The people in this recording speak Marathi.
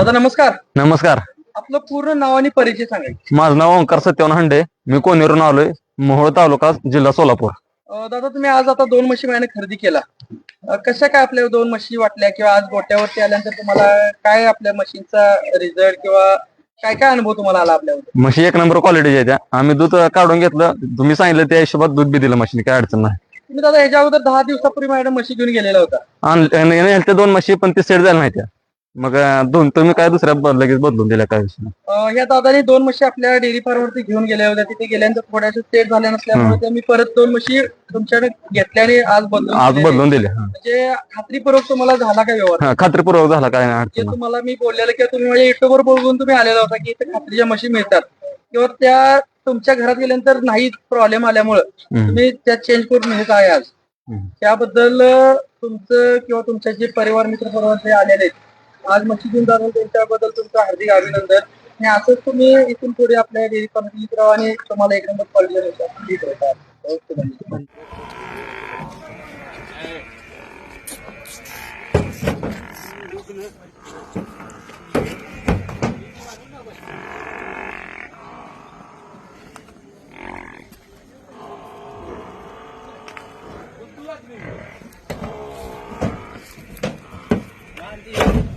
दादा नमस्कार. नमस्कार. आपलं पूर्ण नाव आणि परिचय सांगायचे माझं नाव ओंकार सत्यवान हंडे. मी कोनेरून आलोय मोहोळ तालुका जिल्हा सोलापूर. दादा तुम्ही आज आता दोन म्हशी महिने खरेदी केला. अं, कशा काय आपल्या दोन म्हशी वाटल्या किंवा आज गोट्यावरती आल्यानंतर तुम्हाला काय आपल्या म्हशींचा रिझल्ट किंवा काय काय अनुभव तुम्हाला आला आपल्यावर म्हशी एक नंबर क्वालिटीच्या आहेत त्या. आम्ही दूध काढून घेतलं. तुम्ही सांगितलं त्या हिशोबात दूध बी दिलं म्हशीने. काय अडचण नाही. तुम्ही दादा ह्याच्या अगोदर दहा दिवसापूर्वी माझ्या म्हशी घेऊन गेलेला होता. त्या दोन म्हशी पण ते सेट झाल्या नाही त्या. मग दोन तुम्ही काय दुसऱ्या ब- लगेच बदलून दिल्या काय विषय नाही. अं, ह्या दादाने दोन म्हशी आपल्या डेअरी फार्मवरती घेऊन गेल्या होत्या तिथे गेल्यानंतर थोड्याशा सेट झाल्या नसल्यामुळे त्या मी परत दोन म्हशी तुमच्याकडे घेतल्याने आज बदलून आज दिलेल्या. बदलून दिल्या हा. म्हणजे खात्रीपूर्वक तुम्हाला झाला का व्यवहार हा खात्रीपूर्वक झाला काय नाही जे अडचण नाही. तुम्हाला मी बोललेलं किंवा तुम्ही माझ्या युट्यूबवर बघून तुम्ही आलेला होता की इथे खात्रीच्या म्हशी मिळतात किंवा त्या तुमच्या घरात गेल्यानंतर नाही प्रॉब्लेम आल्यामुळे हम्म. तुम्ही त्या चेंज करून घेत आहे आज हम्म. त्याबद्दल अं, तुमचं किंवा तुमचे जे परिवार मित्र परिवार जे आलेले आहेत आज मच्छीदिन दारून त्यांच्याबद्दल तुमचं हार्दिक अभिनंदन. आणि असंच तुम्ही इथून पुढे आपल्या डेअरी आणि तुम्हाला एक नंबर ठीक Thank you.